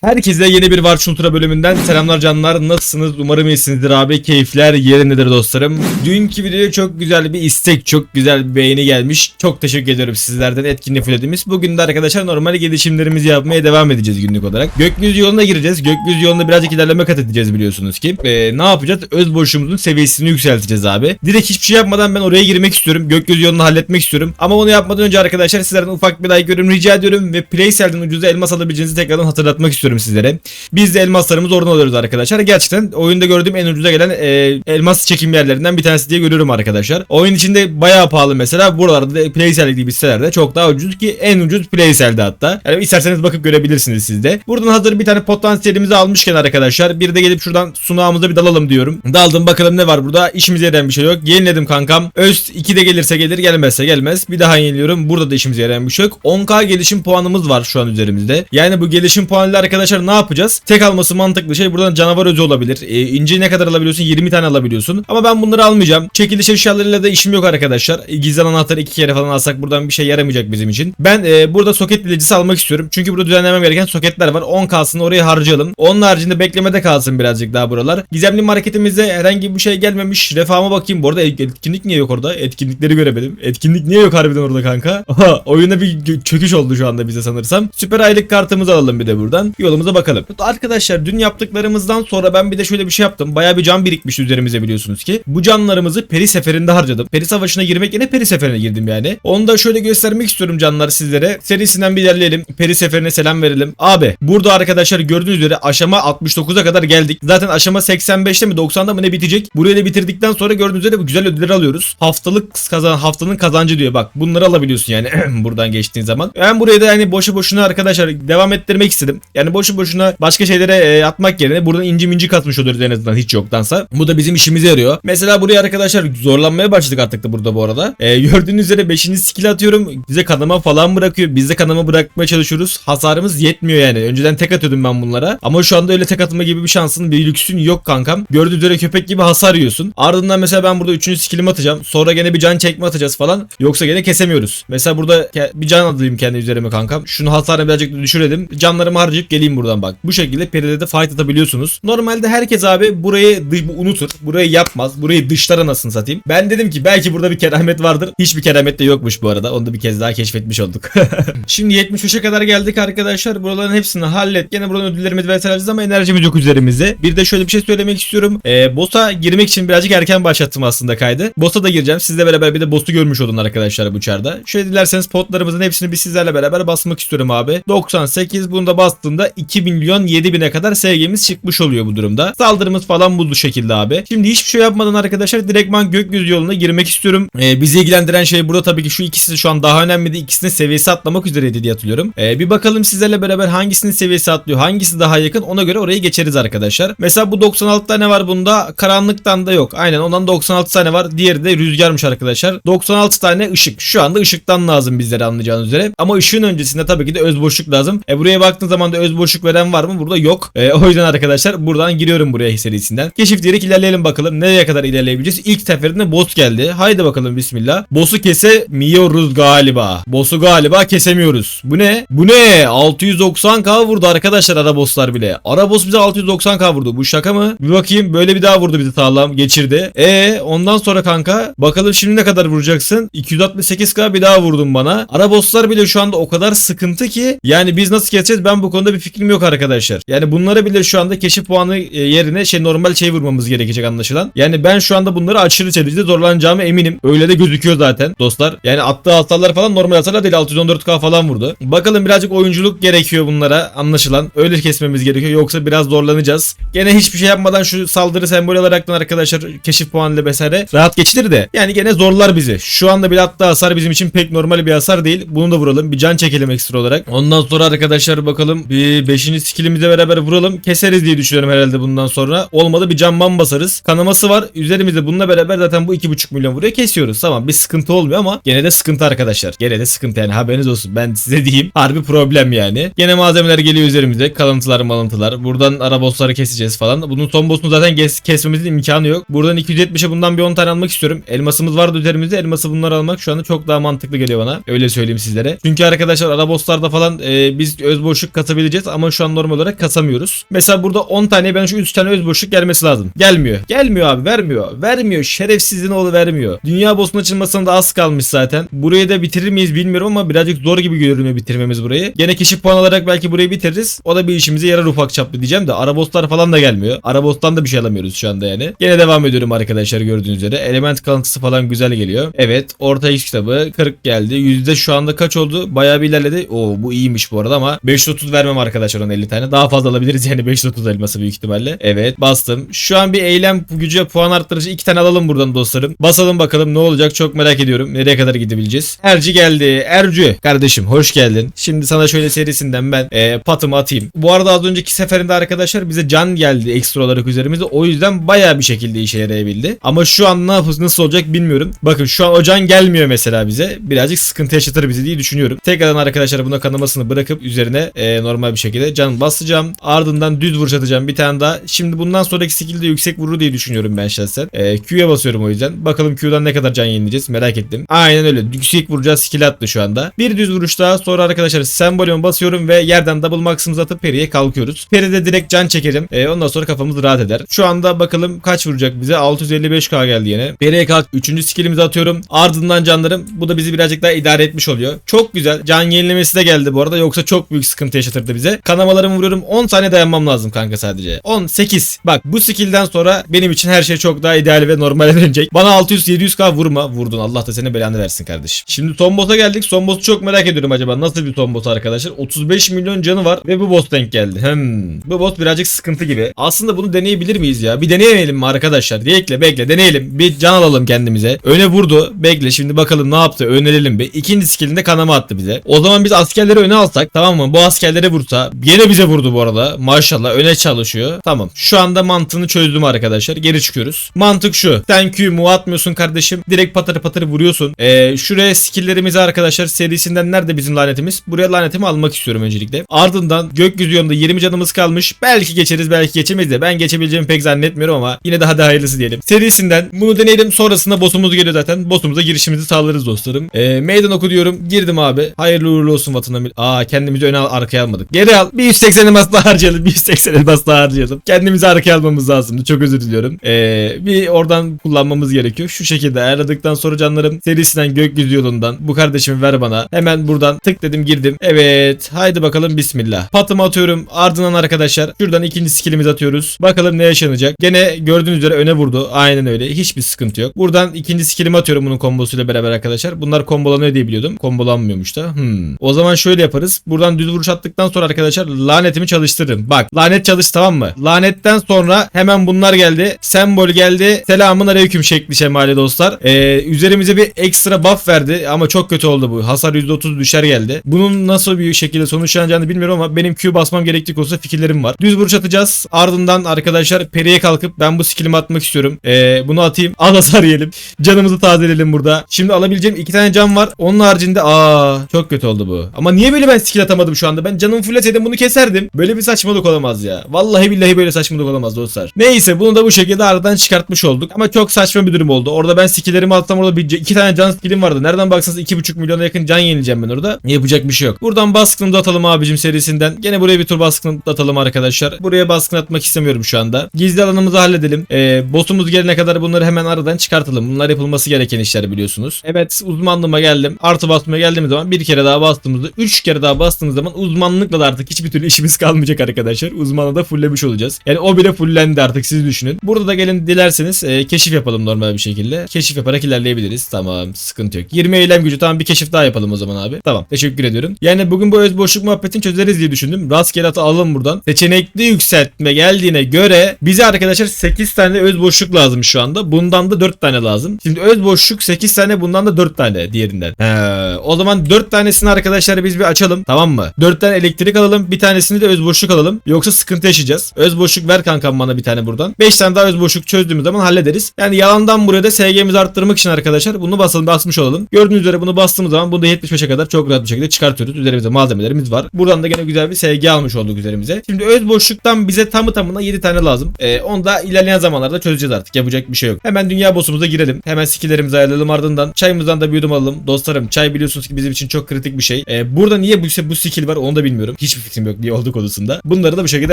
Herkese yeni bir Var Ultra bölümünden selamlar canlar. Nasılsınız? Umarım iyisinizdir abi. Keyifler yerindedir dostlarım. Dünkü videoya çok güzel bir istek, çok güzel bir beğeni gelmiş. Çok teşekkür ediyorum sizlerden etkinliği fullediğimiz. Bugün de arkadaşlar normal gelişimlerimizi yapmaya devam edeceğiz günlük olarak. Gökyüzü yoluna gireceğiz. Gökyüzü yolunda birazcık ilerleme kat edeceğiz biliyorsunuz ki. Ee, ne yapacağız? Öz boşluğumuzun seviyesini yükselteceğiz abi. Direkt hiçbir şey yapmadan ben oraya girmek istiyorum. Gökyüzü yolunu halletmek istiyorum. Ama bunu yapmadan önce arkadaşlar sizlerden ufak bir like görün rica ediyorum. Ve Playsel'den ucuza elmas alabileceğinizi tekrardan hatırlatmak istiyorum sizlere. Biz de elmaslarımızı oradan alıyoruz arkadaşlar. Gerçekten oyunda gördüğüm en ucuza gelen e, elmas çekim yerlerinden bir tanesi diye görüyorum arkadaşlar. Oyun içinde bayağı pahalı mesela. Buralarda da Playsel gibi sitelerde çok daha ucuz ki en ucuz Playsel'de hatta. Yani isterseniz bakıp görebilirsiniz siz de. Buradan hazır bir tane potansiyelimizi almışken arkadaşlar bir de gelip şuradan sunağımıza bir dalalım diyorum. Daldım bakalım ne var burada. İşimize yarayan bir şey yok. Yeniledim kankam. Öz 2 de gelirse gelir gelmezse gelmez. Bir daha yeniliyorum. Burada da işimize yarayan bir şey yok. 10k gelişim puanımız var şu an üzerimizde. Yani bu gelişim puanıyla arkadaşlar ne yapacağız? Tek alması mantıklı şey buradan canavar özü olabilir. E, inci ne kadar alabiliyorsun? 20 tane alabiliyorsun. Ama ben bunları almayacağım. Çekiliş eşyalarıyla da işim yok arkadaşlar. E, gizli anahtarı iki kere falan alsak buradan bir şey yaramayacak bizim için. Ben e, burada soket bilecisi almak istiyorum. Çünkü burada düzenlemem gereken soketler var. 10 kalsın oraya harcayalım. Onun haricinde beklemede kalsın birazcık daha buralar. Gizemli marketimizde herhangi bir şey gelmemiş. Refahıma bakayım. Bu arada et- etkinlik niye yok orada? Etkinlikleri göremedim. Etkinlik niye yok harbiden orada kanka? Aha, oyuna bir çöküş oldu şu anda bize sanırsam. Süper aylık kartımızı alalım bir de buradan. Yolumuza bakalım. Arkadaşlar dün yaptıklarımızdan sonra ben bir de şöyle bir şey yaptım. Bayağı bir can birikmiş üzerimize biliyorsunuz ki. Bu canlarımızı peri seferinde harcadım. Peri savaşına girmek yerine peri seferine girdim yani. Onu da şöyle göstermek istiyorum canlar sizlere. Serisinden bir ilerleyelim. Peri seferine selam verelim. Abi burada arkadaşlar gördüğünüz üzere aşama 69'a kadar geldik. Zaten aşama 85'te mi 90'da mı ne bitecek? Burayı da bitirdikten sonra gördüğünüz üzere bu güzel ödülleri alıyoruz. Haftalık kazan haftanın kazancı diyor. Bak bunları alabiliyorsun yani buradan geçtiğin zaman. Ben burayı da yani boşu boşuna arkadaşlar devam ettirmek istedim. Yani boşu boşuna başka şeylere e, atmak yerine buradan inci minci katmış oluruz en azından hiç yoktansa. Bu da bizim işimize yarıyor. Mesela buraya arkadaşlar zorlanmaya başladık artık da burada bu arada. E, gördüğünüz üzere 5. skill atıyorum. Bize kanama falan bırakıyor. Biz de kanama bırakmaya çalışıyoruz. Hasarımız yetmiyor yani. Önceden tek atıyordum ben bunlara. Ama şu anda öyle tek atma gibi bir şansın bir lüksün yok kankam. Gördüğünüz üzere köpek gibi hasar yiyorsun. Ardından mesela ben burada 3. skillimi atacağım. Sonra gene bir can çekme atacağız falan. Yoksa gene kesemiyoruz. Mesela burada bir can alayım kendi üzerime kankam. Şunu hasarını birazcık düşürelim. Canlarımı harcayıp geleyim buradan bak. Bu şekilde peride de fight atabiliyorsunuz. Normalde herkes abi burayı unutur. Burayı yapmaz. Burayı dışlar anasını satayım. Ben dedim ki belki burada bir keramet vardır. Hiçbir keramet de yokmuş bu arada. Onu da bir kez daha keşfetmiş olduk. Şimdi 73'e kadar geldik arkadaşlar. Buraların hepsini hallet. Gene buradan ödüllerimizi vesaire ama enerjimiz yok üzerimizde. Bir de şöyle bir şey söylemek istiyorum. Ee, boss'a girmek için birazcık erken başlattım aslında kaydı. Boss'a da gireceğim. Sizle beraber bir de boss'u görmüş olun arkadaşlar bu çarda. Şöyle dilerseniz potlarımızın hepsini bir sizlerle beraber basmak istiyorum abi. 98 bunu da bastığında 2 milyon 7 bine kadar SG'miz çıkmış oluyor bu durumda. Saldırımız falan bu şekilde abi. Şimdi hiçbir şey yapmadan arkadaşlar direktman gökyüzü yoluna girmek istiyorum. Ee, bizi ilgilendiren şey burada tabii ki şu ikisi şu an daha önemli. İkisinin seviyesi atlamak üzereydi diye hatırlıyorum. Ee, bir bakalım sizlerle beraber hangisinin seviyesi atlıyor, hangisi daha yakın ona göre oraya geçeriz arkadaşlar. Mesela bu 96 tane var bunda. Karanlıktan da yok. Aynen ondan 96 tane var. Diğeri de rüzgarmış arkadaşlar. 96 tane ışık. Şu anda ışıktan lazım bizlere anlayacağınız üzere. Ama ışığın öncesinde tabii ki de öz boşluk lazım. E buraya baktığın zaman da öz boşluk veren var mı? Burada yok. E, o yüzden arkadaşlar buradan giriyorum buraya serisinden. Keşif diyerek ilerleyelim bakalım. Nereye kadar ilerleyebileceğiz? İlk seferinde boss geldi. Haydi bakalım bismillah. Boss'u kesemiyoruz galiba. Boss'u galiba kesemiyoruz. Bu ne? Bu ne? 690k vurdu arkadaşlar ara bosslar bile. Ara boss bize 690k vurdu. Bu şaka mı? Bir bakayım. Böyle bir daha vurdu bizi sağlam. Geçirdi. E ondan sonra kanka bakalım şimdi ne kadar vuracaksın? 268k bir daha vurdun bana. Ara bosslar bile şu anda o kadar sıkıntı ki yani biz nasıl keseceğiz ben bu konuda bir fikrim yok arkadaşlar. Yani bunlara bile şu anda keşif puanı e, yerine şey normal şey vurmamız gerekecek anlaşılan. Yani ben şu anda bunları aşırı derecede zorlanacağımı eminim. Öyle de gözüküyor zaten dostlar. Yani attığı hasarlar falan normal hasarlar değil 614k falan vurdu. Bakalım birazcık oyunculuk gerekiyor bunlara anlaşılan. Öyle kesmemiz gerekiyor yoksa biraz zorlanacağız. Gene hiçbir şey yapmadan şu saldırı sembolü olaraktan arkadaşlar keşif puanıyla vesaire rahat geçilir de yani gene zorlar bizi. Şu anda bile attığı hasar bizim için pek normal bir hasar değil. Bunu da vuralım. Bir can çekelim ekstra olarak. Ondan sonra arkadaşlar bakalım bir 5. skillimizle beraber vuralım. Keseriz diye düşünüyorum herhalde bundan sonra. Olmadı bir can man basarız. Kanaması var. Üzerimizde bununla beraber zaten bu 2.5 milyon vuruyor. Kesiyoruz. Tamam bir sıkıntı olmuyor ama gene de sıkıntı arkadaşlar. Gene de sıkıntı yani haberiniz olsun. Ben size diyeyim. Harbi problem yani. Gene malzemeler geliyor üzerimize. Kalıntılar malıntılar. Buradan ara bossları keseceğiz falan. Bunun son boss'unu zaten kes- kesmemizin imkanı yok. Buradan 270'e bundan bir 10 tane almak istiyorum. Elmasımız vardı üzerimizde. Elması bunları almak şu anda çok daha mantıklı geliyor bana. Öyle söyleyeyim sizlere. Çünkü arkadaşlar ara bosslarda falan e, biz öz boşluk katabileceğiz. Kasabiliriz ama şu an normal olarak kasamıyoruz. Mesela burada 10 tane ben şu 3 tane öz boşluk gelmesi lazım. Gelmiyor. Gelmiyor abi vermiyor. Vermiyor. Şerefsizin oğlu vermiyor. Dünya boss'un açılmasına da az kalmış zaten. Burayı da bitirir miyiz bilmiyorum ama birazcık zor gibi görünüyor bitirmemiz burayı. Gene keşif puan alarak belki burayı bitiririz. O da bir işimize yarar ufak çaplı diyeceğim de araboslar falan da gelmiyor. Arabostan da bir şey alamıyoruz şu anda yani. Gene devam ediyorum arkadaşlar gördüğünüz üzere. Element kalıntısı falan güzel geliyor. Evet orta X kitabı 40 geldi. Yüzde şu anda kaç oldu? Bayağı bir ilerledi. Oo bu iyiymiş bu arada ama 530 vermem arkadaşlar ona 50 tane. Daha fazla alabiliriz yani 530 elması büyük ihtimalle. Evet bastım. Şu an bir eylem gücü puan arttırıcı iki tane alalım buradan dostlarım. Basalım bakalım ne olacak çok merak ediyorum. Nereye kadar gidebileceğiz? Erci geldi. Ercü kardeşim hoş geldin. Şimdi sana şöyle serisinden ben e, patımı atayım. Bu arada az önceki seferinde arkadaşlar bize can geldi ekstra olarak üzerimize. O yüzden bayağı bir şekilde işe yarayabildi. Ama şu an ne yapız nasıl olacak bilmiyorum. Bakın şu an o can gelmiyor mesela bize. Birazcık sıkıntı yaşatır bizi diye düşünüyorum. Tekrardan arkadaşlar buna kanamasını bırakıp üzerine e, normal bir şekilde can basacağım. Ardından düz vuruş atacağım bir tane daha. Şimdi bundan sonraki skill'de yüksek vurur diye düşünüyorum ben şahsen. E, Q'ya basıyorum o yüzden. Bakalım Q'dan ne kadar can yenileceğiz merak ettim. Aynen öyle. Yüksek vuracağız skill attı şu anda. Bir düz vuruş daha sonra arkadaşlar sembolüme basıyorum ve yerden double max'ımızı atıp periye kalkıyoruz. Peride direkt can çekerim. E, ondan sonra kafamız rahat eder. Şu anda bakalım kaç vuracak bize. 655k geldi yine. Periye kalk. Üçüncü skillimizi atıyorum. Ardından canlarım. Bu da bizi birazcık daha idare etmiş oluyor. Çok güzel. Can yenilemesi de geldi bu arada. Yoksa çok büyük sıkıntı yaşatırdı bize. Kanamalarımı vuruyorum. 10 saniye dayanmam lazım kanka sadece. 10, 8. Bak bu skillden sonra benim için her şey çok daha ideal ve normale dönecek. Bana 600-700k vurma. Vurdun. Allah da senin belanı versin kardeşim. Şimdi son boss'a geldik. Son boss'u çok merak ediyorum acaba. Nasıl bir son boss arkadaşlar? 35 milyon canı var ve bu boss denk geldi. Hmm. Bu boss birazcık sıkıntı gibi. Aslında bunu deneyebilir miyiz ya? Bir deneyemeyelim mi arkadaşlar? Bekle bekle deneyelim. Bir can alalım kendimize. Öne vurdu. Bekle şimdi bakalım ne yaptı. Önerelim bir. İkinci skillinde kanama attı bize. O zaman biz askerleri öne alsak tamam mı? Bu askerlere vursa. Gene bize vurdu bu arada. Maşallah öne çalışıyor. Tamam. Şu anda mantığını çözdüm arkadaşlar. Geri çıkıyoruz. Mantık şu. Sen Q mu atmıyorsun kardeşim. Direkt patır patır vuruyorsun. Ee, şuraya skilllerimizi arkadaşlar serisinden nerede bizim lanetimiz? Buraya lanetimi almak istiyorum öncelikle. Ardından gökyüzü yolunda 20 canımız kalmış. Belki geçeriz belki geçemeyiz de. Ben geçebileceğimi pek zannetmiyorum ama yine daha da hayırlısı diyelim. Serisinden bunu deneyelim. Sonrasında boss'umuz geliyor zaten. Boss'umuza girişimizi sağlarız dostlarım. Ee, meydan oku diyorum. Girdim abi. Hayırlı uğurlu olsun vatana. mil- Aa kendimizi öne arkaya almadık. Geri al. Bir 180 elmas daha harcayalım. Bir 180 elmas daha harcayalım. Kendimizi arkaya almamız lazımdı. Çok özür diliyorum. Ee, bir oradan kullanmamız gerekiyor. Şu şekilde ayarladıktan sonra canlarım serisinden gökyüzü yolundan bu kardeşimi ver bana. Hemen buradan tık dedim girdim. Evet. Haydi bakalım bismillah. Patımı atıyorum. Ardından arkadaşlar şuradan ikinci skillimizi atıyoruz. Bakalım ne yaşanacak. Gene gördüğünüz üzere öne vurdu. Aynen öyle. Hiçbir sıkıntı yok. Buradan ikinci skillimi atıyorum bunun kombosuyla beraber arkadaşlar. Bunlar kombolanıyor diye biliyordum. Kombolanmıyormuş da. Hmm. O zaman şöyle yaparız. Buradan düz vuruş attıktan sonra arkadaşlar lanetimi çalıştırırım. Bak lanet çalış tamam mı? Lanetten sonra hemen bunlar geldi. Sembol geldi. Selamun aleyküm şekli şemali dostlar. Ee, üzerimize bir ekstra buff verdi ama çok kötü oldu bu. Hasar %30 düşer geldi. Bunun nasıl bir şekilde sonuçlanacağını bilmiyorum ama benim Q basmam gerektiği konusunda fikirlerim var. Düz vuruş atacağız. Ardından arkadaşlar periye kalkıp ben bu skillimi atmak istiyorum. Ee, bunu atayım. Az hasar yiyelim. Canımızı tazeleyelim burada. Şimdi alabileceğim iki tane can var. Onun haricinde aa çok kötü oldu bu. Ama niye böyle ben skill atamadım şu anda? Ben canımı fulleseydim bunu keserdim. Böyle bir saçmalık olamaz ya. Vallahi billahi böyle saçmalık olamaz dostlar. Neyse bunu da bu şekilde aradan çıkartmış olduk. Ama çok saçma bir durum oldu. Orada ben skilllerimi atsam orada bir, iki tane can skillim vardı. Nereden baksanız 2,5 milyona yakın can yenileceğim ben orada. Yapacak bir şey yok. Buradan baskınımızı atalım abicim serisinden. Gene buraya bir tur baskın atalım arkadaşlar. Buraya baskın atmak istemiyorum şu anda. Gizli alanımızı halledelim. Ee, boss'umuz gelene kadar bunları hemen aradan çıkartalım. Bunlar yapılması gereken işler biliyorsunuz. Evet uzmanlığıma geldim. Artı basmaya geldiğimiz zaman bir kere daha bastığımızda, üç kere daha bastığımız zaman uzmanlıkla da artık hiçbir türlü işimiz kalmayacak arkadaşlar. Uzmanı da fulllemiş olacağız. Yani o bile fullendi artık siz düşünün. Burada da gelin dilerseniz e, keşif yapalım normal bir şekilde. Keşif yaparak ilerleyebiliriz. Tamam sıkıntı yok. 20 eylem gücü tamam bir keşif daha yapalım o zaman abi. Tamam teşekkür ediyorum. Yani bugün bu öz boşluk muhabbetini çözeriz diye düşündüm. Rastgele atı alalım buradan. Seçenekli yükseltme geldiğine göre bize arkadaşlar 8 tane öz boşluk lazım şu anda. Bundan da 4 tane lazım. Şimdi öz boşluk 8 tane bundan da 4 tane diğerinden. He, o zaman 4 tanesini arkadaşlar biz bir açalım tamam mı? 4 tane elektrik alalım bir tanesini de öz boşluk alalım. Yoksa sıkıntı yaşayacağız. Öz boşluk ver kankam bana bir tane buradan. 5 tane daha öz boşluk çözdüğümüz zaman hallederiz. Yani yalandan buraya da SG'mizi arttırmak için arkadaşlar bunu basalım basmış olalım. Gördüğünüz üzere bunu bastığımız zaman bunu da 75'e kadar çok rahat bir şekilde çıkartıyoruz. Üzerimizde malzemelerimiz var. Buradan da gene güzel bir SG almış olduk üzerimize. Şimdi öz boşluktan bize tamı tamına 7 tane lazım. Ee, onu da ilerleyen zamanlarda çözeceğiz artık. Yapacak bir şey yok. Hemen dünya boss'umuza girelim. Hemen skilllerimizi ayarlayalım ardından. Çayımızdan da bir yudum alalım. Dostlarım çay biliyorsunuz ki bizim için çok kritik bir şey. Ee, burada niye bu, bu skill var onu da bilmiyorum. Hiçbir hiçbir fikrim yok oldu konusunda. Bunları da bu şekilde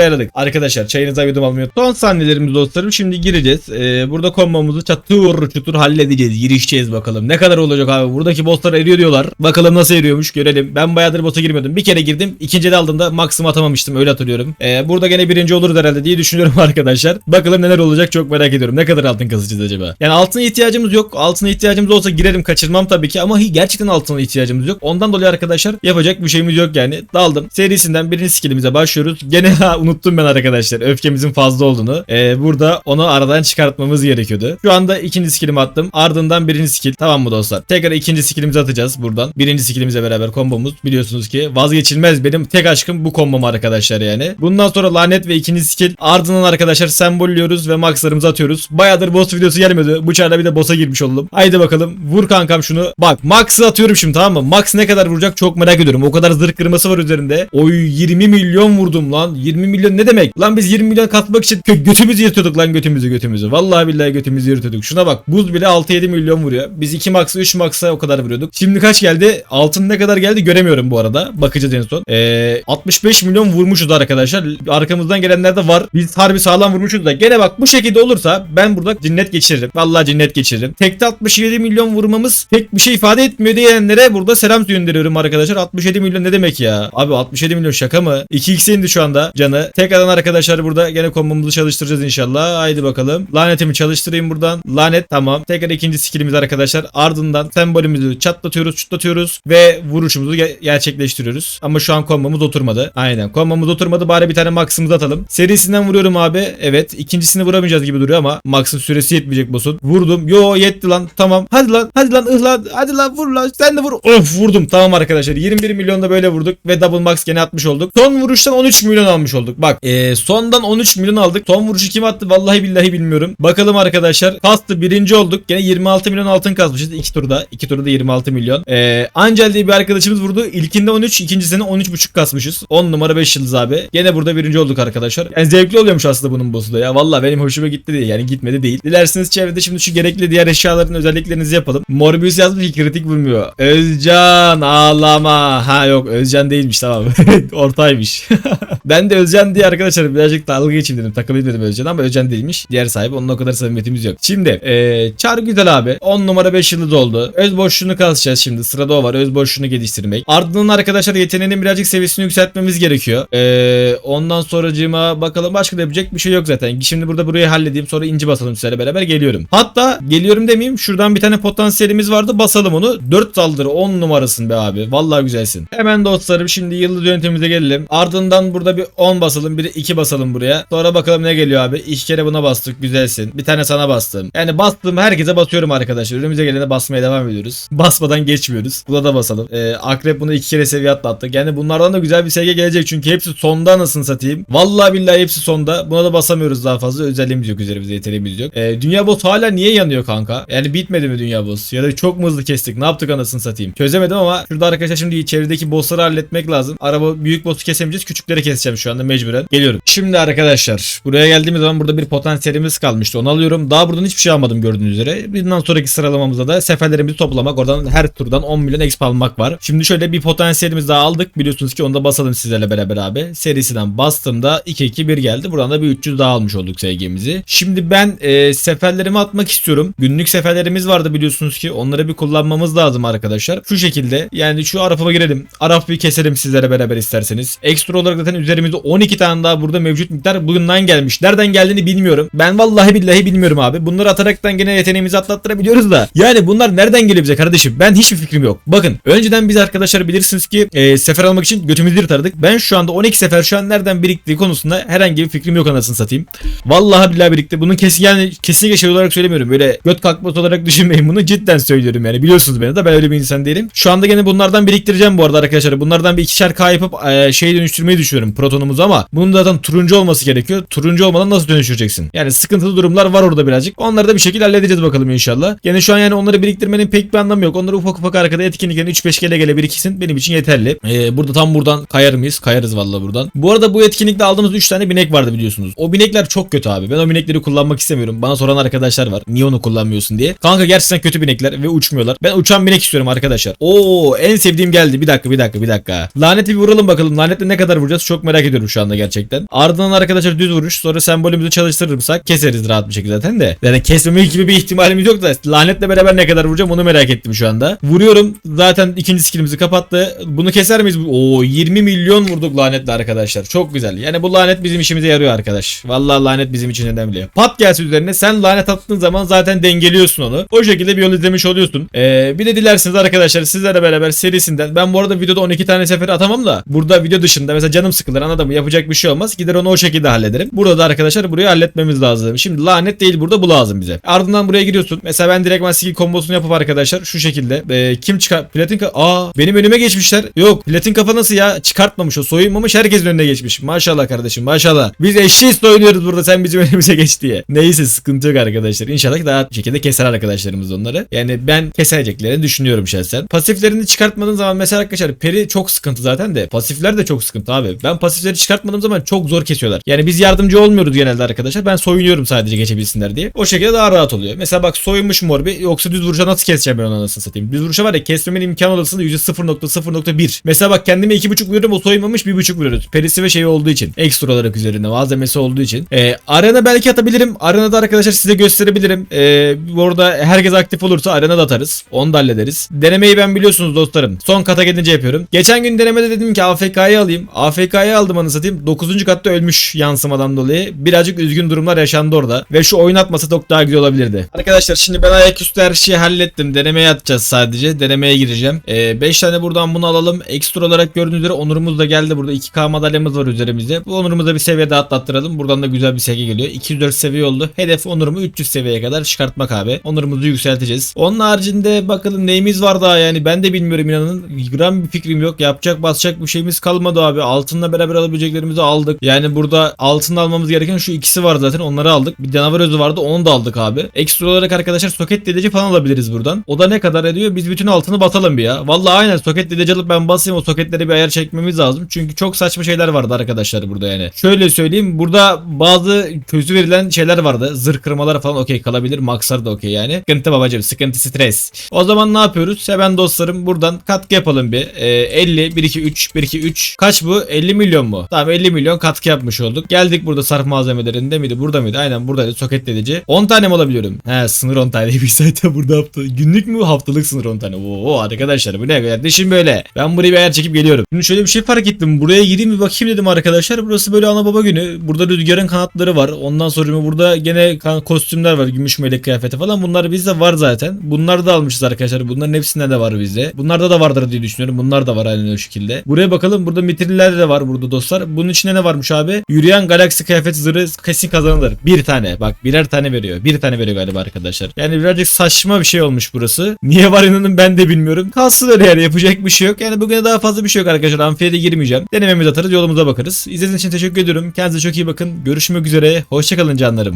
ayarladık. Arkadaşlar çayınıza yudum almayı Son sahnelerimiz dostlarım şimdi gireceğiz. Ee, burada kombomuzu çatır çutur halledeceğiz. Girişeceğiz bakalım. Ne kadar olacak abi? Buradaki bosslar eriyor diyorlar. Bakalım nasıl eriyormuş görelim. Ben bayağıdır boss'a girmiyordum. Bir kere girdim. İkinci de aldığımda maksimum atamamıştım. Öyle hatırlıyorum. Ee, burada gene birinci oluruz herhalde diye düşünüyorum arkadaşlar. Bakalım neler olacak çok merak ediyorum. Ne kadar altın kazacağız acaba? Yani altına ihtiyacımız yok. Altına ihtiyacımız olsa girerim kaçırmam tabii ki ama gerçekten altına ihtiyacımız yok. Ondan dolayı arkadaşlar yapacak bir şeyimiz yok yani. Daldım. Serisinden birinci skillimize başlıyoruz. Gene ha, unuttum ben arkadaşlar. Öfkemizin fazla olduğunu. Ee, burada onu aradan çıkartmamız gerekiyordu. Şu anda ikinci skillimi attım. Ardından birinci skill. Tamam mı dostlar? Tekrar ikinci skillimizi atacağız buradan. Birinci skillimizle beraber kombomuz. Biliyorsunuz ki vazgeçilmez benim tek aşkım bu kombom arkadaşlar yani. Bundan sonra lanet ve ikinci skill. Ardından arkadaşlar sembolliyoruz ve maxlarımızı atıyoruz. Bayağıdır boss videosu gelmedi. Bu çarda bir de boss'a girmiş oldum. Haydi bakalım. Vur kankam şunu. Bak max'ı atıyorum şimdi tamam mı? Max ne kadar vuracak çok merak ediyorum. O kadar zırh kırması var üzerinde. Oy 20 milyon vurdum lan. 20 milyon ne demek? Lan biz 20 milyon katmak için gö- götümüzü yırtıyorduk lan götümüzü götümüzü. Vallahi billahi götümüzü yırtıyorduk. Şuna bak. Buz bile 6-7 milyon vuruyor. Biz 2 max'a 3 max'a o kadar vuruyorduk. Şimdi kaç geldi? Altın ne kadar geldi göremiyorum bu arada. Bakacağız en son. Ee, 65 milyon vurmuşuz arkadaşlar. Arkamızdan gelenler de var. Biz harbi sağlam vurmuşuz da. Gene bak bu şekilde olursa ben burada cinnet geçiririm. Vallahi cinnet geçiririm. Tekte 67 milyon vurmamız pek bir şey ifade etmiyor diyenlere burada selam gönderiyorum arkadaşlar. 67 milyon ne demek ya? Abi 67 milyon şaka mı? 2x indi şu anda canı. Tekrardan arkadaşlar burada gene kombomuzu çalıştıracağız inşallah. Haydi bakalım. Lanetimi çalıştırayım buradan. Lanet tamam. Tekrar ikinci skillimiz arkadaşlar. Ardından sembolümüzü çatlatıyoruz, çutlatıyoruz ve vuruşumuzu ge- gerçekleştiriyoruz. Ama şu an kombomuz oturmadı. Aynen. Kombomuz oturmadı. Bari bir tane max'ımızı atalım. Serisinden vuruyorum abi. Evet. ikincisini vuramayacağız gibi duruyor ama max'ın süresi yetmeyecek boss'un. Vurdum. Yo yetti lan. Tamam. Hadi lan. Hadi lan lan. Hadi lan vur lan. Sen de vur. Of vurdum. Tamam arkadaşlar. 21 milyonda böyle vurduk ve double max gene atmış olduk. Son vuruştan 13 milyon almış olduk. Bak. Ee, sondan 13 milyon aldık. Son vuruşu kim attı? Vallahi billahi bilmiyorum. Bakalım arkadaşlar. Kastı birinci olduk. Gene 26 milyon altın kasmışız. iki turda. iki turda 26 milyon. Ee, Angel diye bir arkadaşımız vurdu. İlkinde 13, ikincisinde 13.5 kasmışız. 10 numara 5 yıldız abi. Gene burada birinci olduk arkadaşlar. Yani zevkli oluyormuş aslında bunun boss'u da ya. Vallahi benim hoşuma gitti değil. Yani gitmedi değil. Dilerseniz çevrede şimdi şu gerekli diğer eşyaların özelliklerinizi yapalım. Morbius yazmış ki kritik vurmuyor. Özcan ağlama. Ha yok Özcan değilmiş tamam. Ortaymış. ben de Özcan diye arkadaşlar birazcık dalga geçeyim dedim. Takılayım dedim Özcan ama Özcan değilmiş. Diğer sahibi onun o kadar samimiyetimiz yok. Şimdi ee, Çar güzel abi. 10 numara 5 yıldız oldu. Öz boşluğunu kasacağız şimdi. Sırada o var. Öz boşluğunu geliştirmek. Ardından arkadaşlar yeteneğinin birazcık seviyesini yükseltmemiz gerekiyor. Ee, ondan sonracığıma bakalım başka da yapacak bir şey yok zaten. Şimdi burada burayı halledeyim. Sonra inci basalım sizlerle beraber geliyorum. Hatta geliyorum demeyeyim. Şuradan bir tane potansiyelimiz vardı. Basalım onu. 4 saldırı 10 numarasın be abi. Vallahi güzelsin. Hemen dostlarım şimdi yıldız yöntemimize gelelim. Ardından burada bir 10 basalım. Bir de 2 basalım buraya. Sonra bakalım ne geliyor abi. İki kere buna bastık. Güzelsin. Bir tane sana bastım. Yani bastığım herkese basıyorum arkadaşlar. Önümüze gelene basmaya devam ediyoruz. Basmadan geçmiyoruz. Buna da basalım. Ee, akrep bunu iki kere seviye atlattık. Yani bunlardan da güzel bir seviye gelecek. Çünkü hepsi sonda anasını satayım. Vallahi billahi hepsi sonda. Buna da basamıyoruz daha fazla. Özelliğimiz yok üzerimizde yeteneğimiz yok. Ee, dünya boss hala niye yanıyor kanka? Yani bitmedi mi dünya boss? Ya da çok mu hızlı kestik? Ne yaptık anasını satayım? Çözemedim ama şurada arkadaşlar şimdi çevredeki bossları halletmek lazım. Araba büyük boss'u kesemeyeceğiz. Küçükleri keseceğim şu anda mecburen. Geliyorum. Şimdi arkadaşlar buraya geldiğimiz zaman burada bir potansiyelimiz kalmıştı. Onu alıyorum. Daha buradan hiçbir şey almadım gördüğünüz üzere. Bundan sonraki sıralamamızda da seferlerimizi toplamak. Oradan her turdan 10 milyon exp almak var. Şimdi şöyle bir potansiyelimiz daha aldık. Biliyorsunuz ki onu da basalım sizlerle beraber abi. Serisinden bastığımda 2-2-1 geldi. Buradan da bir 300 daha almış olduk SG'mizi. Şimdi ben e, seferlerimi atmak istiyorum. Günlük seferlerimiz vardı biliyorsunuz ki. Onları bir kullanmamız lazım arkadaşlar. Şu şekilde yani şu Araf'a girelim. Araf bir keselim sizlere beraber isterseniz. Ekstra olarak zaten üzerimizde 12 tane daha burada mevcut miktar bugünden gelmiş. Nereden geldiğini bilmiyorum. Ben vallahi billahi bilmiyorum abi. Bunları ataraktan gene yeteneğimizi atlattırabiliyoruz da. Yani bunlar nereden geliyor bize kardeşim? Ben hiçbir fikrim yok. Bakın önceden biz arkadaşlar bilirsiniz ki e, sefer almak için götümüzü yırtardık. Ben şu anda 12 sefer şu an nereden biriktiği konusunda herhangi bir fikrim yok anasını satayım. Vallahi billahi birikti. Bunun kesin yani kesinlikle şey olarak söylemiyorum. Böyle göt kalkması olarak düşünmeyin bunu. Cidden söylüyorum yani. Biliyorsunuz beni de ben öyle bir insan değilim. Şu anda gene bunlardan biriktireceğim bu arada arkadaşlar. Bunlardan bir ikişer K yapıp e, şey dönüştürmeyi düşünüyorum protonumuzu ama bunun da zaten turuncu olması gerekiyor. Turuncu olmadan nasıl dönüştüreceksin? Yani sıkıntılı durumlar var orada birazcık. Onları da bir şekilde halledeceğiz bakalım inşallah. Gene şu an yani onları biriktirmenin pek bir anlamı yok. Onları ufak ufak arkada etkinliklerin 3-5 gele gele biriksin benim için yeterli. Ee, burada tam buradan kayar mıyız? Kayarız vallahi buradan. Bu arada bu etkinlikte aldığımız 3 tane binek vardı biliyorsunuz. O binekler çok kötü abi. Ben o binekleri kullanmak istemiyorum. Bana soran arkadaşlar var. Niye onu kullanmıyorsun diye. Kanka gerçekten kötü binekler ve uçmuyorlar. Ben uçan binek istiyorum arkadaşlar. Oo en sevdiğim geldi. Bir dakika bir dakika bir dakika. Laneti bir vuralım bakalım lanetle ne kadar vuracağız çok merak ediyorum şu anda gerçekten. Ardından arkadaşlar düz vuruş sonra sembolümüzü çalıştırırsak keseriz rahat bir şekilde zaten de. Yani kesmeme gibi bir ihtimalimiz yok da lanetle beraber ne kadar vuracağım onu merak ettim şu anda. Vuruyorum zaten ikinci skillimizi kapattı. Bunu keser miyiz? Oo 20 milyon vurduk lanetle arkadaşlar. Çok güzel. Yani bu lanet bizim işimize yarıyor arkadaş. Vallahi lanet bizim için önemli. Pat gelsin üzerine sen lanet attığın zaman zaten dengeliyorsun onu. O şekilde bir yol izlemiş oluyorsun. Ee, bir de dilerseniz arkadaşlar sizlerle beraber serisinden ben bu arada videoda 12 tane sefer atamam da burada video dışında mesela canım sıkılır anladın mı? Yapacak bir şey olmaz. Gider onu o şekilde hallederim. Burada da arkadaşlar burayı halletmemiz lazım. Şimdi lanet değil burada bu lazım bize. Ardından buraya giriyorsun. Mesela ben direkt skill kombosunu yapıp arkadaşlar şu şekilde ee, kim çıkar? Platin ka- Aa benim önüme geçmişler. Yok platin kafa nasıl ya? Çıkartmamış o soyunmamış herkesin önüne geçmiş. Maşallah kardeşim maşallah. Biz eşeğiz oynuyoruz burada sen bizim önümüze geç diye. Neyse sıkıntı yok arkadaşlar. İnşallah daha şekilde keser arkadaşlarımız onları. Yani ben kesereceklerini düşünüyorum şahsen. Pasiflerini çıkartmadığın zaman mesela arkadaşlar peri çok sıkıntı zaten de. Pasifler de çok sıkıntı abi. Ben pasifleri çıkartmadığım zaman çok zor kesiyorlar. Yani biz yardımcı olmuyoruz genelde arkadaşlar. Ben soyunuyorum sadece geçebilsinler diye. O şekilde daha rahat oluyor. Mesela bak soyunmuş mor bir yoksa düz vuruşa nasıl keseceğim ben onu anasını satayım. Düz vuruşa var ya kesmemin imkan olasılığı %0.0.1. Mesela bak kendime 2.5 vuruyorum o soyunmamış 1.5 vuruyoruz. Perisi ve şeyi olduğu için. Ekstra olarak üzerinde malzemesi olduğu için. Ee, arena belki atabilirim. Arenada arkadaşlar size gösterebilirim. Ee, bu arada herkes aktif olursa arena da atarız. Onu da hallederiz. Denemeyi ben biliyorsunuz dostlarım. Son kata gelince yapıyorum. Geçen gün denemede dedim ki AFK'yı alayım. AFK'yı aldım anı satayım. 9. katta ölmüş yansımadan dolayı. Birazcık üzgün durumlar yaşandı orada. Ve şu oynatmasa çok daha güzel olabilirdi. Arkadaşlar şimdi ben ayaküstü her şeyi hallettim. Denemeye atacağız sadece. Denemeye gireceğim. 5 tane buradan bunu alalım. Ekstra olarak gördüğünüz üzere onurumuz da geldi. Burada 2K madalyamız var üzerimizde. Bu onurumuzu bir seviye daha atlattıralım. Buradan da güzel bir sevgi geliyor. 204 seviye oldu. Hedef onurumu 300 seviyeye kadar çıkartmak abi. Onurumuzu yükselteceğiz. Onun haricinde bakalım neyimiz var daha yani. Ben de bilmiyorum inanın. Gram bir fikrim yok. Yapacak basacak bir şeyimiz kalmadı abi. Altınla beraber alabileceklerimizi aldık. Yani burada altın almamız gereken şu ikisi var zaten. Onları aldık. Bir canavar özü vardı. Onu da aldık abi. Ekstra olarak arkadaşlar soket dedeci falan alabiliriz buradan. O da ne kadar ediyor? Biz bütün altını batalım bir ya. Vallahi aynen soket dedeci alıp ben basayım o soketlere bir ayar çekmemiz lazım. Çünkü çok saçma şeyler vardı arkadaşlar burada yani. Şöyle söyleyeyim. Burada bazı kötü verilen şeyler vardı. Zırh kırmalar falan okey kalabilir. Maxlar da okey yani. Sıkıntı babacım. Sıkıntı stres. O zaman ne yapıyoruz? Hemen dostlarım buradan katkı yapalım bir. Ee, 50 1 2 3 1 2 3 kaç bu? 50 milyon mu? Tamam 50 milyon katkı yapmış olduk. Geldik burada sarf malzemelerinde miydi? Burada mıydı? Aynen buradaydı. Soketledici. 10 tane mi alabiliyorum? He sınır 10 taneymiş zaten burada hafta. Günlük mü? Haftalık sınır 10 tane. Oo arkadaşlar bu ne? Kardeşim böyle. Ben buraya bir ayar çekip geliyorum. Şimdi şöyle bir şey fark ettim. Buraya gireyim bir bakayım dedim arkadaşlar. Burası böyle ana baba günü. Burada rüzgarın kanatları var. Ondan sonra burada gene kostümler var. Gümüş melek kıyafeti falan. Bunlar bizde var zaten. Bunları da almışız arkadaşlar. Bunların hepsinde de var bizde. Bunlarda da vardır diye düşünüyorum. Bunlar da var aynen o şekilde. Buraya bakalım. Burada mitriller de var burada dostlar. Bunun içinde ne varmış abi? Yürüyen galaksi kıyafet zırhı kesin kazanılır. Bir tane. Bak birer tane veriyor. Bir tane veriyor galiba arkadaşlar. Yani birazcık saçma bir şey olmuş burası. Niye var inanın ben de bilmiyorum. Kalsın öyle yani yapacak bir şey yok. Yani bugüne daha fazla bir şey yok arkadaşlar. Amfiye de girmeyeceğim. Denememizi atarız yolumuza bakarız. İzlediğiniz için teşekkür ediyorum. Kendinize çok iyi bakın. Görüşmek üzere. Hoşçakalın canlarım.